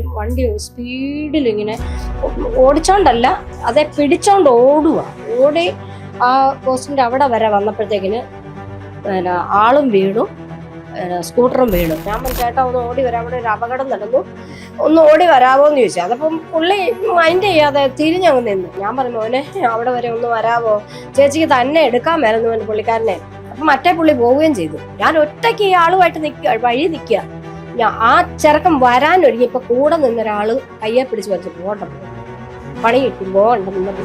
ഒരു വണ്ടി സ്പീഡിൽ ഇങ്ങനെ ഓടിച്ചോണ്ടല്ല അതെ പിടിച്ചോണ്ട് ഓടുക ഓടി ആ പോസ്റ്റിന്റെ അവിടെ വരെ വന്നപ്പോഴത്തേക്കിന് പിന്നെ ആളും വീണു സ്കൂട്ടറും വീണു. ഞാൻ ചേട്ടാ ഒന്ന് ഓടി വരാം. അവിടെ ഒരു അപകടം നടന്നു. ഒന്ന് ഓടി വരാമോന്ന് ചോദിച്ചു. അതപ്പം പുള്ളി മൈൻഡ് ചെയ്യാതെ തിരിഞ്ഞങ്ങ് നിന്നു. ഞാൻ പറഞ്ഞു മോനെ അവിടെ വരെ ഒന്ന് വരാമോ ചേച്ചിക്ക് തന്നെ എടുക്കാൻ മേലെന്ന് പറഞ്ഞു പുള്ളിക്കാരനെ. അപ്പം മറ്റേ പുള്ളി പോവുകയും ചെയ്തു. ഞാൻ ഒറ്റയ്ക്ക് ഈ ആളുമായിട്ട് നിൽക്കുക വഴി നിൽക്കുക ആ ചെറുക്കം വരാൻ ഒരുങ്ങിയപ്പോ കൂടെ നിന്നൊരാൾ കയ്യെ പിടിച്ച് വെച്ച് പോകണ്ട പണി പോകണ്ട ഉണ്ടെന്ന്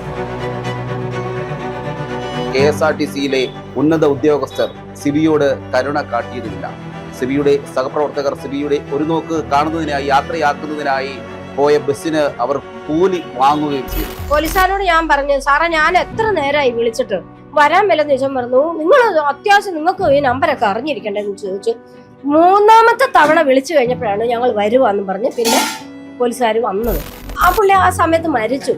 കെ എസ് ആർ ടി സിയിലെ ഉന്നത ഉദ്യോഗസ്ഥർ സിബിയോട് കരുണ കാട്ടിയതുമില്ല സിബിയുടെ സഹപ്രവർത്തകർ സിബിയുടെ ഒരു നോക്ക് കാണുന്നതിനായി യാത്രയാക്കുന്നതിനായി പോയ ബസ്സിന് അവർ കൂലി വാങ്ങുകയും ചെയ്തു. പോലീസുകാരോട് ഞാൻ പറഞ്ഞു സാറേ ഞാൻ എത്ര നേരമായി വിളിച്ചിട്ട് വരാൻ വിലെന്ന് ചോദിച്ചാൽ പറഞ്ഞു നിങ്ങൾ അത്യാവശ്യം നിങ്ങൾക്ക് ഈ നമ്പരൊക്കെ അറിഞ്ഞിരിക്കണ്ടെന്ന് ചോദിച്ചു. മൂന്നാമത്തെ തവണ വിളിച്ചു കഴിഞ്ഞപ്പോഴാണ് ഞങ്ങൾ വരുവാന്ന് പറഞ്ഞ് പിന്നെ പോലീസുകാർ വന്നത്. ആ പുള്ളി ആ സമയത്ത് മരിച്ചു.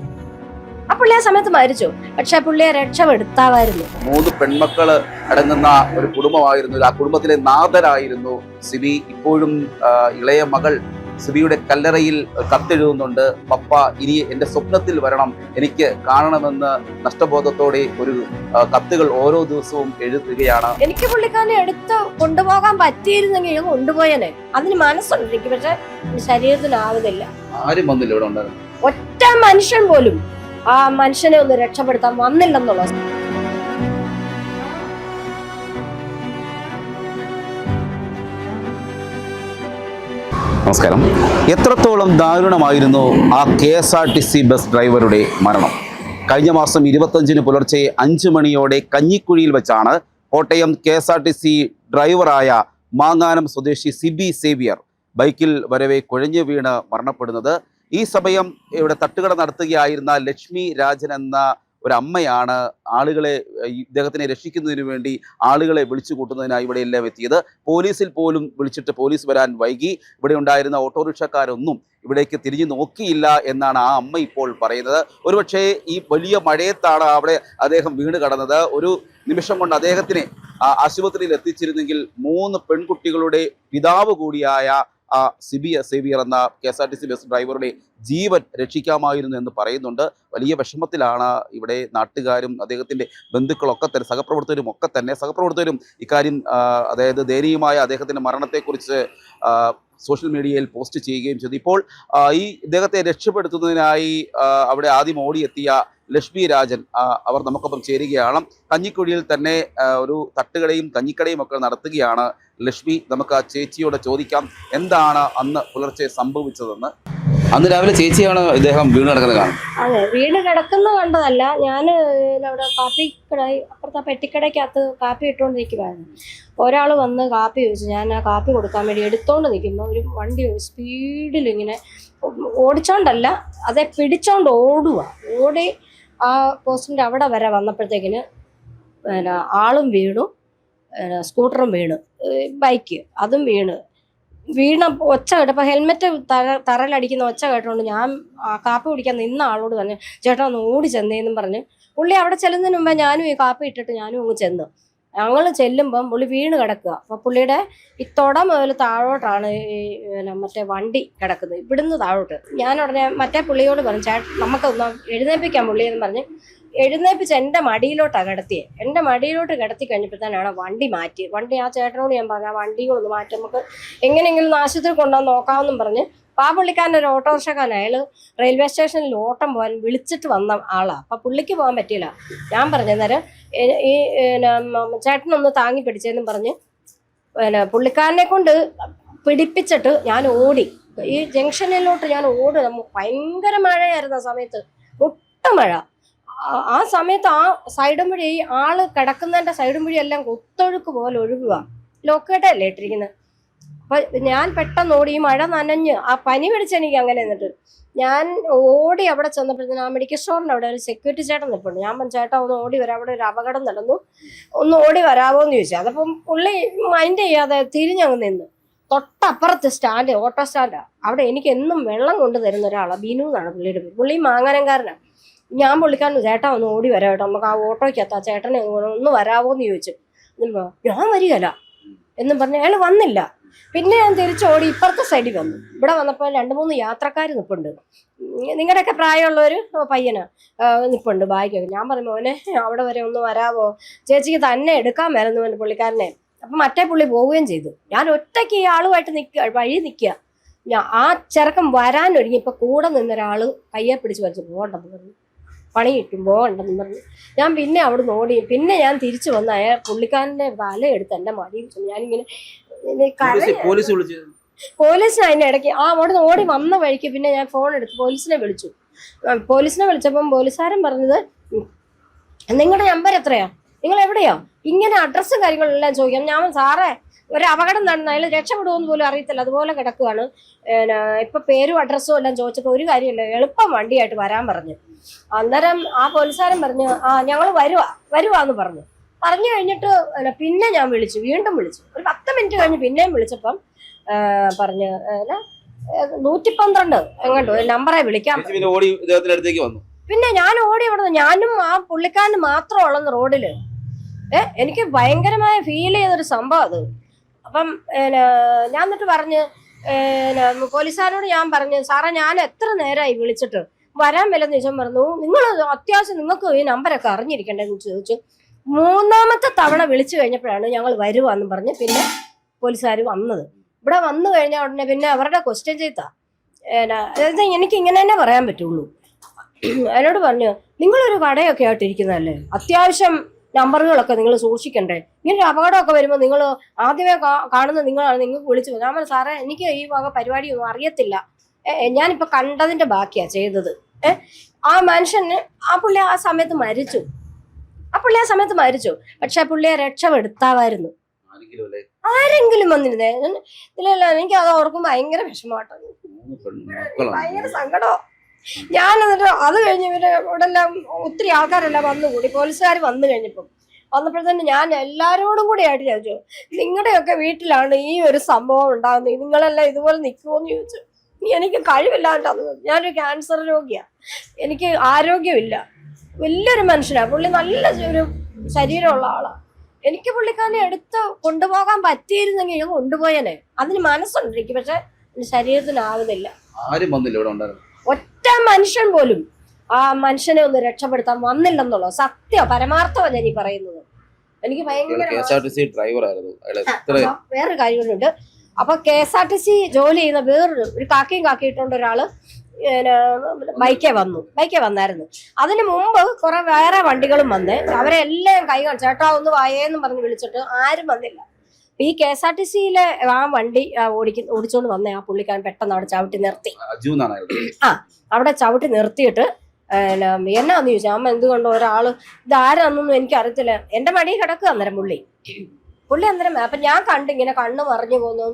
ആ പുള്ളി ആ സമയത്ത് മരിച്ചു. പക്ഷെ ആ പുള്ളിയെ രക്ഷപ്പെടുത്താമായിരുന്നു. മൂന്ന് പെൺമക്കൾ അടങ്ങുന്ന ഒരു കുടുംബമായിരുന്നു. ആ കുടുംബത്തിലെ നാഥരായിരുന്നു സിബി. ഇപ്പോഴും ഇളയ മകൾ സിബിയുടെ കല്ലറയിൽ കത്തെഴുതുന്നുണ്ട് പപ്പ ഇനി എന്റെ സ്വപ്നത്തിൽ വരണം എനിക്ക് കാണണമെന്ന് നഷ്ടബോധത്തോടെ ഒരു കത്തുകൾ ഓരോ ദിവസവും എഴുതുകയാണ്. എനിക്ക് പുള്ളിക്കാരനെ എടുത്ത് കൊണ്ടുപോകാൻ പറ്റിയിരുന്നെങ്കിൽ കൊണ്ടുപോയനെ. അതിന് മനസ്സുണ്ട് എനിക്ക് പക്ഷെ ശരീരത്തിനാവുന്നില്ല ആരും വന്നില്ല ഇവിടെ ഉണ്ടായിരുന്നു ഒറ്റ മനുഷ്യൻ പോലും ആ മനുഷ്യനെ ഒന്ന് രക്ഷപ്പെടുത്താൻ വന്നില്ലെന്നുള്ള നമസ്കാരം. എത്രത്തോളം ദാരുണമായിരുന്നു ആ K S R T C bus ഡ്രൈവറുടെ മരണം? കഴിഞ്ഞ മാസം ഇരുപത്തഞ്ചിന് പുലർച്ചെ അഞ്ച് മണിയോടെ കഞ്ഞിക്കുഴിയിൽ വെച്ചാണ് Kottayam K S R T C ഡ്രൈവറായ മാങ്ങാനം സ്വദേശി സിബി സേവിയർ ബൈക്കിൽ വരവെ കുഴഞ്ഞു വീണ് മരണപ്പെടുന്നത്. ഈ സമയം ഇവിടെ തട്ടുകട നടത്തുകയായിരുന്ന ലക്ഷ്മി രാജൻ എന്ന ഒരു അമ്മയാണ് ആളുകളെ ഇദ്ദേഹത്തിനെ രക്ഷിക്കുന്നതിന് വേണ്ടി ആളുകളെ വിളിച്ചു കൂട്ടുന്നതിനായി ഇവിടെയെല്ലാം എത്തിയത്. പോലീസിൽ പോലും വിളിച്ചിട്ട് പോലീസ് വരാൻ വൈകി. ഇവിടെ ഉണ്ടായിരുന്ന ഓട്ടോറിക്ഷക്കാരൊന്നും ഇവിടേക്ക് തിരിഞ്ഞു നോക്കിയില്ല എന്നാണ് ആ അമ്മ ഇപ്പോൾ പറയുന്നത്. ഒരുപക്ഷേ ഈ വലിയ മഴയത്താണ് അവിടെ അദ്ദേഹം വീണ് കടന്നത്. ഒരു നിമിഷം കൊണ്ട് അദ്ദേഹത്തിനെ ആശുപത്രിയിൽ എത്തിച്ചിരുന്നെങ്കിൽ മൂന്ന് പെൺകുട്ടികളുടെ പിതാവ് കൂടിയായ ആ സിബിയ സേവിയർ എന്ന K S R T C bus ഡ്രൈവറുടെ ജീവൻ രക്ഷിക്കാമായിരുന്നു എന്ന് പറയുന്നുണ്ട്. വലിയ വിഷമത്തിലാണ് ഇവിടെ നാട്ടുകാരും അദ്ദേഹത്തിന്റെ ബന്ധുക്കളൊക്കെ തന്നെ സഹപ്രവർത്തകരും ഒക്കെ തന്നെ. സഹപ്രവർത്തകരും ഇക്കാര്യം അതായത് ദയനീയമായ അദ്ദേഹത്തിന്റെ മരണത്തെക്കുറിച്ച് സോഷ്യൽ മീഡിയയിൽ പോസ്റ്റ് ചെയ്യുകയും ചെയ്തു. ഇപ്പോൾ ഈ ഇദ്ദേഹത്തെ രക്ഷപ്പെടുത്തുന്നതിനായി അവിടെ ആദ്യം ഓടിയെത്തിയ ലക്ഷ്മി രാജൻ അവർ നമുക്കൊപ്പം ചേരുകയാണ്. കഞ്ഞിക്കുഴിയിൽ തന്നെ ഒരു തട്ടുകടയും കഞ്ഞിക്കടയും ഒക്കെ നടത്തുകയാണ് ലക്ഷ്മി നമുക്ക് ആ ചേച്ചിയോട് ചോദിക്കാം എന്താണ് അന്ന് പുലർച്ചെ സംഭവിച്ചതെന്ന്. അന്ന് രാവിലെ ചേച്ചിയാണ് ഇദ്ദേഹം വീണ് കിടക്കുന്നത് കാണും അതെ വീട് കിടക്കുന്ന കണ്ടതല്ല. ഞാൻ അവിടെ കാപ്പി കട അപ്പുറത്തെ പെട്ടിക്കടയ്ക്കകത്ത് കാപ്പി ഇട്ടുകൊണ്ടിരിക്കുവായിരുന്നു. ഒരാൾ വന്ന് കാപ്പി ചോദിച്ചു ഞാൻ ആ കാപ്പി കൊടുക്കാൻ വേണ്ടി എടുത്തോണ്ട് നിൽക്കുമ്പോൾ ഒരു വണ്ടി സ്പീഡിൽ ഇങ്ങനെ ഓടിച്ചോണ്ടല്ല അതെ പിടിച്ചോണ്ട് ഓടുക ഓടി ആ പോസ്റ്റിന്റെ അവിടെ വരെ വന്നപ്പോഴത്തേക്കിന് പിന്നെ ആളും വീണു സ്കൂട്ടറും വീണു ബൈക്ക് അതും വീണ്. വീണ ഒച്ച കേട്ടപ്പോൾ ഹെൽമെറ്റ് തറ തറയിലടിക്കുന്ന ഒച്ച കേട്ടോണ്ട് ഞാൻ കാപ്പി കുടിക്കാൻ നിന്ന ആളോട് പറഞ്ഞു ചേട്ടാ ഒന്ന് ഓടി ചെന്നേന്നും പറഞ്ഞ്. പുള്ളി അവിടെ ചെല്ലുന്നതിന് മുമ്പേ ഞാനും ഈ കാപ്പി ഇട്ടിട്ട് ഞാനും അങ്ങ് ചെന്നു. ഞങ്ങൾ ചെല്ലുമ്പം പുള്ളി വീണ് കിടക്കുക അപ്പോൾ പുള്ളിയുടെ ഈ തുട മുതൽ താഴോട്ടാണ് ഈ പിന്നെ മറ്റേ വണ്ടി കിടക്കുന്നത്. ഇവിടുന്ന് താഴോട്ട്. ഞാൻ ഉടനെ മറ്റേ പുള്ളിയോട് പറഞ്ഞു ചേട്ടൻ നമുക്കൊന്ന് എഴുന്നേൽപ്പിക്കാം പുള്ളിയെന്ന് പറഞ്ഞ് എഴുന്നേപ്പിച്ച് എന്റെ മടിയിലോട്ടാണ് കിടത്തിയത് എന്റെ മടിയിലോട്ട് കിടത്തി കഴിഞ്ഞപ്പോഴത്തേനാണ് വണ്ടി മാറ്റി വണ്ടി ആ ചേട്ടനോട് ഞാൻ പറഞ്ഞു ആ വണ്ടികളൊന്ന് മാറ്റി നമുക്ക് എങ്ങനെയെങ്കിലും ആശുപത്രി കൊണ്ടുവന്ന് നോക്കാമെന്നും പറഞ്ഞ് അപ്പോൾ ആ പുള്ളിക്കാരൻ ഒരു ഓട്ടോറിക്ഷക്കാരൻ അയാൾ റെയിൽവേ സ്റ്റേഷനിൽ ഓട്ടം പോകാൻ വിളിച്ചിട്ട് വന്ന ആളാണ് അപ്പം പുള്ളിക്ക് പോകാൻ പറ്റിയില്ല. ഞാൻ പറഞ്ഞു അന്നേരം ഈ ചേട്ടനൊന്ന് താങ്ങി പിടിച്ചതെന്നും പറഞ്ഞ് പിന്നെ പുള്ളിക്കാരനെ കൊണ്ട് പിടിപ്പിച്ചിട്ട് ഞാൻ ഓടി. ഈ ജംഗ്ഷനിലോട്ട് ഞാൻ ഓടി നമ്മൾ ഭയങ്കര മഴയായിരുന്നു ആ സമയത്ത്. ഒട്ടും മഴ. ആ- സമയത്ത് ആ സൈഡും വഴി ആൾ കിടക്കുന്നതിന്റെ സൈഡും വഴി എല്ലാം കുത്തൊഴുക്ക് പോലെ ഒഴുകുക ലോക്കേട്ടല്ലേ ഇട്ടിരിക്കുന്നത് അപ്പൊ ഞാൻ പെട്ടെന്ന് ഓടി ഈ മഴ നനഞ്ഞ് ആ പനി പിടിച്ച് എനിക്ക് അങ്ങനെ എന്നിട്ട് ഞാൻ ഓടി അവിടെ ചെന്നപ്പോഴത്തേനും ആ മെഡിക്കൽ സ്റ്റോറിന്റെ അവിടെ ഒരു സെക്യൂരിറ്റി ചേട്ടൻ നിൽപ്പുണ്ട് ഞാൻ ചേട്ടൻ ചേട്ടാ ഒന്ന് ഓടി വരാം. അവിടെ ഒരു അപകടം നടന്നു. ഒന്ന് ഓടി വരാമോ എന്ന് ചോദിച്ചു. അതപ്പം പുള്ളി മൈൻഡ് ചെയ്യാതെ തിരിഞ്ഞങ്ങ് നിന്ന്. തൊട്ടപ്പുറത്ത് സ്റ്റാൻഡ് ഓട്ടോ സ്റ്റാൻഡാണ് അവിടെ എനിക്ക് എന്നും വെള്ളം കൊണ്ട് തരുന്ന ഒരാളാണ് ബീനു എന്നാണ് പുള്ളിയുടെ പുള്ളി മാങ്ങാനംകാരനാണ് ഞാൻ പുള്ളിക്കാരൻ ചേട്ടാ ഒന്ന് ഓടി വരാം കേട്ടോ. നമുക്ക് ആ ഓട്ടോയ്ക്കകത്ത് ആ ചേട്ടനെ ഒന്ന് വരാവോ എന്ന് ചോദിച്ചു ഞാൻ വരികയല്ല. എന്നും പറഞ്ഞ് അയാൾ വന്നില്ല. പിന്നെ ഞാൻ തിരിച്ചോടി ഇപ്പുറത്തെ സൈഡിൽ വന്നു. ഇവിടെ വന്നപ്പോൾ രണ്ട് മൂന്ന് യാത്രക്കാർ നിൽപ്പുണ്ട് നിങ്ങളുടെയൊക്കെ പ്രായമുള്ളൊരു പയ്യന് നിൽപ്പുണ്ട് ബാഗൊക്കെ ഞാൻ പറഞ്ഞു മോനെ അവിടെ വരെ ഒന്ന് വരാവോ? ചേച്ചിക്ക് തന്നെ എടുക്കാൻ പറഞ്ഞു പുള്ളിക്കാരനെ. അപ്പം മറ്റേ പുള്ളി പോവുകയും ചെയ്തു. ഞാൻ ഒറ്റയ്ക്ക് ഈ ആളുമായിട്ട് നിൽക്കുക വഴി നിൽക്കുക ആ ചെറുക്കം വരാനൊരുങ്ങി ഇപ്പം കൂടെ നിന്നൊരാൾ കയ്യെ പിടിച്ച് വലിച്ച് പോകണ്ടെന്ന് പറഞ്ഞു പണി കിട്ടുമ്പോൾ പോകണ്ടെന്ന് പറഞ്ഞു. ഞാൻ പിന്നെ അവിടെ ഓടി പിന്നെ ഞാൻ തിരിച്ചു വന്ന അയാൾ പുള്ളിക്കാരന്റെ തല എടുത്ത് എന്റെ മടി ഞാനിങ്ങനെ പോലീസ് വിളിച്ചു? പോലീസിന് അതിന്റെ ഇടയ്ക്ക് ആ അവിടെ നിന്ന് ഓടി വന്ന വഴിക്ക് പിന്നെ ഞാൻ ഫോൺ എടുത്ത് പോലീസിനെ വിളിച്ചു. പോലീസിനെ വിളിച്ചപ്പം പോലീസുകാരൻ പറഞ്ഞത് നിങ്ങളുടെ നമ്പർ എത്രയാ? നിങ്ങൾ എവിടെയാ? ഇങ്ങനെ അഡ്രസ്സും കാര്യങ്ങളെല്ലാം ചോദിക്കാം ഞാൻ സാറേ ഒരു അപകടം നടന്നു അതിൽ രക്ഷപ്പെടുമെന്ന് പോലും അറിയത്തില്ല. അതുപോലെ കിടക്കുകയാണ് ഇപ്പൊ പേരും അഡ്രസ്സും എല്ലാം ചോദിച്ചപ്പോൾ ഒരു കാര്യമില്ല. എളുപ്പം വണ്ടിയായിട്ട് വരാൻ പറഞ്ഞു. അന്നേരം ആ പോലീസുകാരൻ പറഞ്ഞു ആ ഞങ്ങൾ വരുവാ വരുവാന്ന് പറഞ്ഞു. പറഞ്ഞു കഴിഞ്ഞിട്ട് പിന്നെ ഞാൻ വിളിച്ചു. വീണ്ടും വിളിച്ചു. ഒരു പത്ത് മിനിറ്റ് കഴിഞ്ഞ് പിന്നെയും വിളിച്ചപ്പം പറഞ്ഞു നൂറ്റി പന്ത്രണ്ട് എങ്ങോട്ടോ നമ്പറെ വിളിക്കാം പിന്നെ ഓടി വന്നു. പിന്നെ ഞാൻ ഓടി അവിടെ ഞാനും ആ പുള്ളിക്കാരന് മാത്രം ഉള്ളന്ന് റോഡിൽ. ഏഹ് എനിക്ക് ഭയങ്കരമായ ഫീൽ ചെയ്തൊരു സംഭവം അത്. അപ്പം ഞാൻ എന്നിട്ട് പറഞ്ഞ് പോലീസുകാരോട് ഞാൻ പറഞ്ഞു സാറേ ഞാൻ എത്ര നേരമായി വിളിച്ചിട്ട് വരാൻ വിലെന്ന് ചോദിച്ചാൽ പറഞ്ഞു നിങ്ങൾ അത്യാവശ്യം നിങ്ങൾക്ക് ഈ നമ്പരൊക്കെ അറിഞ്ഞിരിക്കണ്ടെന്ന് ചോദിച്ചു. മൂന്നാമത്തെ തവണ വിളിച്ചു കഴിഞ്ഞപ്പോഴാണ് ഞങ്ങൾ വരുവാന്ന് പറഞ്ഞ് പിന്നെ പോലീസുകാർ വന്നത്. ഇവിടെ വന്നു കഴിഞ്ഞ ഉടനെ പിന്നെ അവരുടെ ക്വസ്റ്റ്യൻ ചെയ്താ. അതായത് എനിക്ക് ഇങ്ങനെ തന്നെ പറയാൻ പറ്റുള്ളൂ. എന്നോട് പറഞ്ഞു നിങ്ങളൊരു കടയൊക്കെ ആയിട്ടിരിക്കുന്നതല്ലേ? അത്യാവശ്യം നമ്പറുകളൊക്കെ നിങ്ങൾ സൂക്ഷിക്കണ്ടേ? ഇങ്ങനെ ഒരു അപകടമൊക്കെ വരുമ്പോൾ നിങ്ങൾ ആദ്യമേ കാണുന്ന നിങ്ങളാണ് നിങ്ങൾക്ക് വിളിച്ചു ഞാൻ പറഞ്ഞു സാറേ എനിക്ക് ഈ വക പരിപാടിയൊന്നും അറിയത്തില്ല. ഞാനിപ്പോൾ കണ്ടതിന്റെ ബാക്കിയാണ് ചെയ്തത്. ആ മനുഷ്യന് ആ പുള്ളി ആ സമയത്ത് മരിച്ചു. ആ പുള്ളി ആ സമയത്ത് മരിച്ചു. പക്ഷെ പുള്ളിയെ രക്ഷപ്പെടുത്താമായിരുന്നു. ആരെങ്കിലും വന്നിരുന്നേ? ഇതിലല്ല എനിക്ക് അത് ഓർക്കുമ്പോൾ ഭയങ്കര വിഷമമാട്ടോ. ഭയങ്കര സങ്കടം. ഞാൻ എന്നിട്ട് അത് കഴിഞ്ഞ് ഇവർ ഇവിടെ എല്ലാം ഒത്തിരി ആൾക്കാരെല്ലാം വന്നുകൂടി. പോലീസുകാർ വന്നു കഴിഞ്ഞപ്പം വന്നപ്പോഴത്തേന് ഞാൻ എല്ലാരോടും കൂടി ആയിട്ട് ചോദിച്ചു നിങ്ങളുടെയൊക്കെ വീട്ടിലാണ് ഈ ഒരു സംഭവം ഉണ്ടാകുന്നത്? നിങ്ങളെല്ലാം ഇതുപോലെ നിൽക്കുമോന്ന് ചോദിച്ചു. എനിക്ക് കഴിവില്ലാണ്ടാന്ന്. ഞാനൊരു ക്യാൻസർ രോഗിയാ. എനിക്ക് ആരോഗ്യമില്ല. വലിയൊരു മനുഷ്യനാണ് പുള്ളി നല്ല ഒരു ശരീരമുള്ള ആളാണ് എനിക്ക് പുള്ളിക്കാരനെ എടുത്ത് കൊണ്ടുപോകാൻ പറ്റിയിരുന്നെങ്കിൽ ഞാൻ കൊണ്ടുപോയനെ. അതിന് മനസ്സുണ്ട് എനിക്ക് പക്ഷെ ശരീരത്തിനാവുന്നില്ല. ആരും വന്നില്ല ഇവിടെ ഉണ്ടായിരുന്നു ഒറ്റ മനുഷ്യൻ പോലും ആ മനുഷ്യനെ ഒന്ന് രക്ഷപ്പെടുത്താൻ വന്നില്ലെന്നുള്ളൂ? സത്യം പരമാർത്ഥമാണ് ഞാൻ ഈ പറയുന്നത്. എനിക്ക് ഭയങ്കര വേറൊരു കാര്യങ്ങളുണ്ട് അപ്പൊ K S R T C ജോലി ചെയ്യുന്ന വേറൊരു ഒരു കാക്കയും കാക്കിയിട്ടുണ്ട് ഒരാൾ ബൈക്കേ വന്നു. ബൈക്കേ വന്നായിരുന്നു. അതിന് മുമ്പ് കുറെ വേറെ വണ്ടികളും വന്നേ. അവരെ എല്ലാം കൈ കാണിച്ചു. ചേട്ടാ ഒന്ന് വായേന്നും പറഞ്ഞ് വിളിച്ചിട്ട് ആരും വന്നില്ല. ഈ കെ എസ് ആർ ടി സിയിലെ ആ വണ്ടി ഓടിക്കുന്ന ഓടിക്ക ഓടിച്ചോണ്ട് വന്ന ആ പുള്ളിക്കാരൻ പെട്ടെന്ന് അവിടെ ചവിട്ടി നിർത്തി. ആ അവിടെ ചവിട്ടി നിർത്തിയിട്ട് എന്നാന്ന് ചോദിച്ചു അമ്മ എന്തുകൊണ്ടോ ഒരാൾ ഇതാരാന്നൊന്നും എനിക്ക് അറിയത്തില്ല എന്റെ മടിയിൽ കിടക്കുക അന്നേരം പുള്ളി. പുള്ളി അന്നേരം അപ്പൊ ഞാൻ കണ്ടു ഇങ്ങനെ കണ്ണ് മറിഞ്ഞു പോന്നു.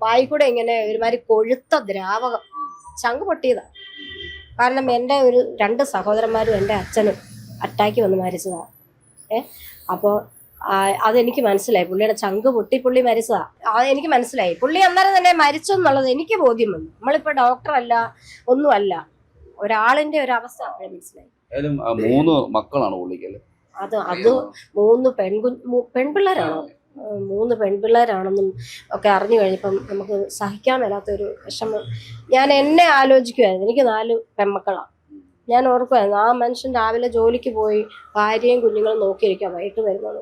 വായി കൂടെ ഇങ്ങനെ ഒരുമാതിരി കൊഴുത്ത ദ്രാവകം. ചങ്ക് പൊട്ടിയതാ. കാരണം എന്റെ ഒരു രണ്ട് സഹോദരന്മാരും എന്റെ അച്ഛനും അറ്റാക്ക് വന്ന് മരിച്ചതാ. ഏ അപ്പോൾ അതെനിക്ക് മനസ്സിലായി. പുള്ളിയുടെ ചങ്ക് പൊട്ടി പുള്ളി മരിച്ചതാ. അത് എനിക്ക് മനസ്സിലായി. പുള്ളി അന്നേരം തന്നെ മരിച്ചു എന്നുള്ളത് എനിക്ക് ബോധ്യം വന്നു നമ്മളിപ്പോൾ ഡോക്ടറല്ല ഒന്നുമല്ല. ഒരാളിന്റെ ഒരു അവസ്ഥ അപ്പോഴേ മനസ്സിലായി. മൂന്ന് മക്കളാണ് അത് അത് മൂന്ന് പെൺകു പെൺപിള്ളേരാണോ? മൂന്ന് പെൺപിള്ളേരാണെന്നും ഒക്കെ അറിഞ്ഞു കഴിഞ്ഞപ്പം നമുക്ക് സഹിക്കാൻ മേലാത്തൊരു വിഷമം. ഞാൻ എന്നെ ആലോചിക്കുമായിരുന്നു എനിക്ക് നാല് പെൺമക്കളാണ് ഞാൻ ഓർക്കുമായിരുന്നു ആ മനുഷ്യൻ രാവിലെ ജോലിക്ക് പോയി ഭാര്യയും കുഞ്ഞുങ്ങളും നോക്കിയിരിക്കുക വൈകിട്ട് വരുന്നത്.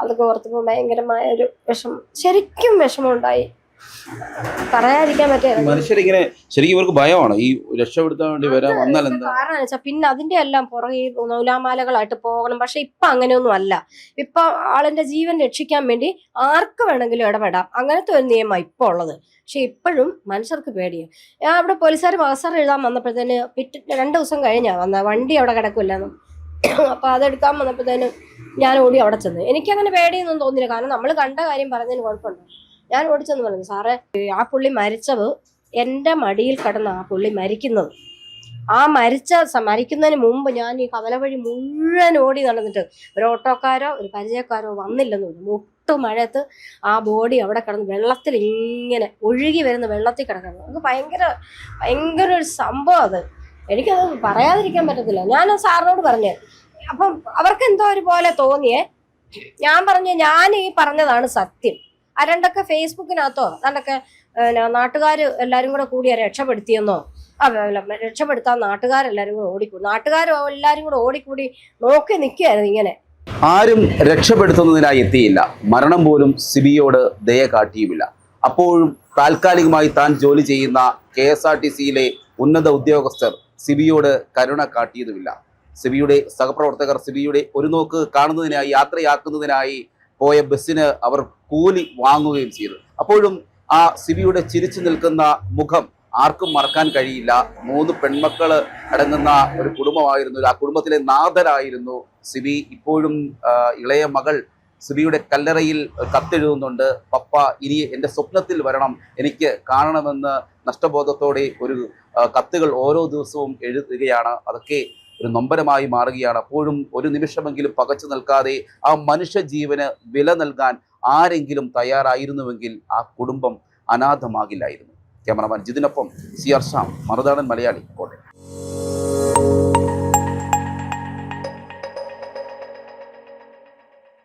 അതൊക്കെ ഓർത്തപ്പോൾ ഭയങ്കരമായ ഒരു വിഷമം ശരിക്കും വിഷമമുണ്ടായി. പറയാതിരിക്കാൻ പറ്റില്ല മനുഷ്യരിങ്ങനെ ശരിക്കും ഇവർക്ക് ഭയമാണ്. ഈ രക്ഷപ്പെടുത്താൻ വേണ്ടി വരാൻ വന്നാൽ എന്താ? കാരണം വെച്ചാൽ പിന്നെ അതിന്റെ എല്ലാം പുറകെ നൂലാമാലകളായിട്ട് പോകണം. പക്ഷെ ഇപ്പൊ അങ്ങനെയൊന്നും അല്ല. ഇപ്പൊ ആളിന്റെ ജീവൻ രക്ഷിക്കാൻ വേണ്ടി ആർക്ക് വേണമെങ്കിലും ഇടപെടാം. അങ്ങനത്തെ ഒരു നിയമം ഇപ്പൊ ഉള്ളത്. പക്ഷെ ഇപ്പോഴും മനുഷ്യർക്ക് പേടിയാണ് ഞാൻ അവിടെ പോലീസുകാർ അവസരം എഴുതാൻ വന്നപ്പോഴത്തേന് പിറ്റ രണ്ടു ദിവസം കഴിഞ്ഞാ വന്ന. വണ്ടി അവിടെ കിടക്കില്ലെന്നും. അപ്പൊ അതെടുക്കാൻ വന്നപ്പോഴത്തേന് ഞാൻ ഓടി അവിടെ ചെന്ന്. എനിക്കങ്ങനെ പേടിയൊന്നും തോന്നില്ല കാരണം നമ്മൾ കണ്ട കാര്യം പറഞ്ഞതിന് കുഴപ്പമുണ്ട് ഞാൻ ഓടിച്ചെന്ന് പറഞ്ഞു സാറേ ആ പുള്ളി മരിച്ചത് എന്റെ മടിയിൽ കിടന്ന ആ പുള്ളി മരിക്കുന്നത്. ആ മരിച്ച മരിക്കുന്നതിന് മുമ്പ് ഞാൻ ഈ കവല വഴി മുഴുവൻ ഓടി നടന്നിട്ട് ഒരു ഓട്ടോക്കാരോ ഒരു പരിചയക്കാരോ വന്നില്ലെന്ന് തോന്നുന്നു മുട്ടു മഴയത്ത് ആ ബോഡി അവിടെ കിടന്ന് വെള്ളത്തിൽ ഇങ്ങനെ ഒഴുകി വരുന്ന വെള്ളത്തിൽ കിടക്കുന്നത് നമുക്ക് ഭയങ്കര ഭയങ്കര ഒരു സംഭവം അത്. എനിക്കത് പറയാതിരിക്കാൻ പറ്റത്തില്ല. ഞാൻ സാറിനോട് പറഞ്ഞു അപ്പം അവർക്ക് എന്തോ ഒരു പോലെ തോന്നിയേ. ഞാൻ പറഞ്ഞു ഞാൻ ഈ പറഞ്ഞതാണ് സത്യം. അരണ്ടൊക്കെ ഫേസ്ബുക്കിനകത്തോ അതൊക്കെ നാട്ടുകാർ എല്ലാരും കൂടെ കൂടി രക്ഷപ്പെടുത്തിയെന്നോ രക്ഷപ്പെടുത്താൻ നാട്ടുകാരെല്ലാരും കൂടെ ഓടിക്കൂടി. നാട്ടുകാരും എല്ലാരും കൂടെ ഓടിക്കൂടി നോക്കി നിൽക്കുകയായിരുന്നു ഇങ്ങനെ. ആരും രക്ഷപ്പെടുത്തുന്നതിനായി എത്തിയില്ല. മരണം പോലും സിബിയോട് ദയ കാട്ടിയുമില്ല. അപ്പോഴും താൽക്കാലികമായി താൻ ജോലി ചെയ്യുന്ന കെ എസ് ആർ ടി സിയിലെ ഉന്നത ഉദ്യോഗസ്ഥർ സിബിയോട് കരുണ കാട്ടിയതുമില്ല. സിബിയുടെ സഹപ്രവർത്തകർ സിബിയുടെ ഒരു നോക്ക് കാണുന്നതിനായി യാത്രയാക്കുന്നതിനായി പോയ ബസ്സിന് അവർ കൂലി വാങ്ങുകയും ചെയ്തു. അപ്പോഴും ആ സിബിയുടെ ചിരിച്ചു നിൽക്കുന്ന മുഖം ആർക്കും മറക്കാൻ കഴിയില്ല. മൂന്ന് പെൺമക്കൾ അടങ്ങുന്ന ഒരു കുടുംബമായിരുന്നു ആ കുടുംബത്തിലെ നാഥരായിരുന്നു സിബി. ഇപ്പോഴും ഇളയ മകൾ സിബിയുടെ കല്ലറയിൽ കത്തെഴുതുന്നുണ്ട്. പപ്പ ഇനി എന്റെ സ്വപ്നത്തിൽ വരണം. എനിക്ക് കാണണമെന്ന് നഷ്ടബോധത്തോടെ ഒരു കത്തുകൾ ഓരോ ദിവസവും എഴുതുകയാണ്. അതൊക്കെ ഒരു നൊമ്പരമായി മാറുകയാണ്. അപ്പോഴും ഒരു നിമിഷമെങ്കിലും പകച്ചു നിൽക്കാതെ ആ മനുഷ്യ ജീവന് വില നൽകാൻ ആരെങ്കിലും തയ്യാറായിരുന്നുവെങ്കിൽ ആ കുടുംബം അനാഥമാകില്ലായിരുന്നു. ക്യാമറമാൻ ജിതിനൊപ്പം സി ആർ ഷാം മറുനാടൻ മലയാളി